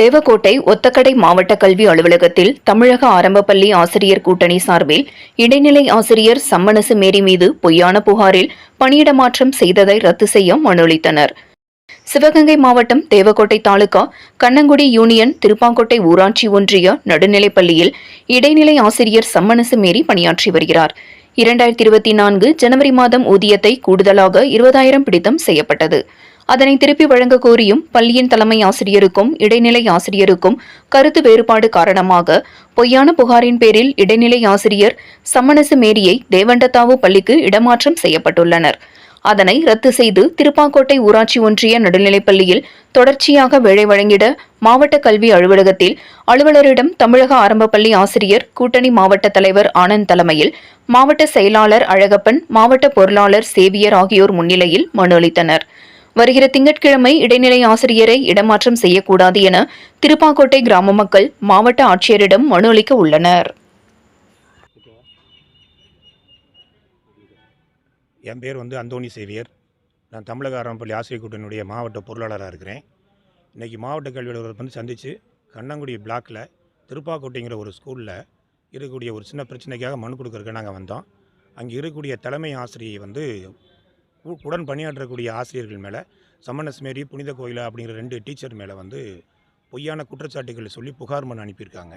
தேவக்கோட்டை ஒத்தக்கடை மாவட்ட கல்வி அலுவலகத்தில் தமிழக ஆரம்பப்பள்ளி ஆசிரியர் கூட்டணி சார்பில் இடைநிலை ஆசிரியர் சம்மனசு மேரி மீது பொய்யான புகாரில் பணியிட மாற்றம் செய்ததை ரத்து செய்ய மனு அளித்தனர். சிவகங்கை மாவட்டம் தேவக்கோட்டை தாலுகா கண்ணங்குடி யூனியன் திருப்பாங்கோட்டை ஊராட்சி ஒன்றிய நடுநிலைப்பள்ளியில் இடைநிலை ஆசிரியர் சம்மனசு மேரி பணியாற்றி வருகிறார். இரண்டாயிரத்தி இருபத்தி நான்கு ஜனவரி மாதம் ஊதியத்தை கூடுதலாக இருபதாயிரம் பிடித்தம் செய்யப்பட்டது. அதனை திருப்பி வழங்க கோரியும் பள்ளியின் தலைமை ஆசிரியருக்கும் இடைநிலை ஆசிரியருக்கும் கருத்து வேறுபாடு காரணமாக பொய்யான புகாரின் பேரில் இடைநிலை ஆசிரியர் சம்மனசு மேரியை தேவண்டத்தாவு பள்ளிக்கு இடமாற்றம் செய்யப்பட்டுள்ளனர். அதனை ரத்து செய்து திருப்பாக்கோட்டை ஊராட்சி ஒன்றிய நடுநிலைப்பள்ளியில் தொடர்ச்சியாக வேலை வழங்கிட மாவட்ட கல்வி அலுவலகத்தில் அலுவலரிடம் தமிழக ஆரம்பப்பள்ளி ஆசிரியர் கூட்டணி மாவட்ட தலைவர் ஆனந்த் தலைமையில் மாவட்ட செயலாளர் அழகப்பன் மாவட்ட பொருளாளர் சேவியர் ஆகியோர் முன்னிலையில் மனு அளித்தனர். வருகிற திங்கட்கிழமை இடைநிலை ஆசிரியரை இடமாற்றம் செய்யக்கூடாது என திருப்பாக்கோட்டை கிராம மக்கள் மாவட்ட ஆட்சியரிடம் மனு அளிக்க உள்ளனர். என் பேர் வந்து அந்தோணி சேவியர். நான் தமிழக ஆரம்பப்பள்ளி ஆசிரியர் கூட்டணியுடைய மாவட்ட பொருளாளராக இருக்கிறேன். இன்றைக்கி மாவட்ட கல்வி அலுவலர் வந்து சந்தித்து கண்ணங்குடி பிளாக்கில் திருப்பாக்கோட்டைங்கிற ஒரு ஸ்கூலில் இருக்கக்கூடிய ஒரு சின்ன பிரச்சனைக்காக மனு கொடுக்கறதுக்கு நாங்கள் வந்தோம். அங்கே இருக்கக்கூடிய தலைமை ஆசிரியை வந்து உடன் பணியாற்றக்கூடிய ஆசிரியர்கள் மேலே சமணஸ்மேரி புனித கோயிலா அப்படிங்கிற ரெண்டு டீச்சர் மேலே வந்து பொய்யான குற்றச்சாட்டுகளை சொல்லி புகார் மனு அனுப்பியிருக்காங்க.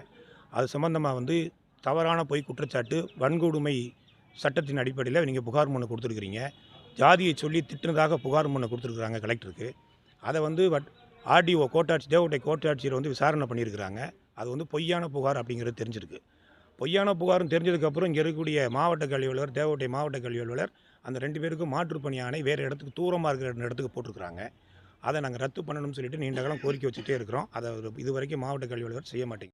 அது சம்மந்தமாக வந்து தவறான பொய் குற்றச்சாட்டு வன்கொடுமை சட்டத்தின் அடிப்படையில் நீங்கள் புகார் மனு கொடுத்துருக்குறீங்க. ஜாதியை சொல்லி திட்டினதாக புகார் மனு கொடுத்துருக்குறாங்க கலெக்டருக்கு. அதை வந்து வட் ஆர்டிஓ கோட்டாட்சி தேவகோட்டை கோட்டாட்சியர் வந்து விசாரணை பண்ணியிருக்கிறாங்க. அது வந்து பொய்யான புகார் அப்படிங்கிறது தெரிஞ்சிருக்கு. பொய்யான புகாரும் தெரிஞ்சதுக்கப்புறம் இங்கே இருக்கக்கூடிய மாவட்ட கல்வி அலுவலர் தேவகோட்டை மாவட்ட கல்வி அலுவலர் அந்த ரெண்டு பேருக்கும் மாற்றுப் பணி ஆணை வேறு இடத்துக்கு தூரமாக இருக்கிற இடத்துக்கு போட்டிருக்கிறாங்க. அதை நாங்கள் ரத்து பண்ணணும்னு சொல்லிட்டு நீண்ட காலம் கோரிக்கை வச்சுட்டே இருக்கிறோம். அதை இதுவரைக்கும் இது வரைக்கும் மாவட்ட கல்வி அலுவலர் செய்ய மாட்டேங்க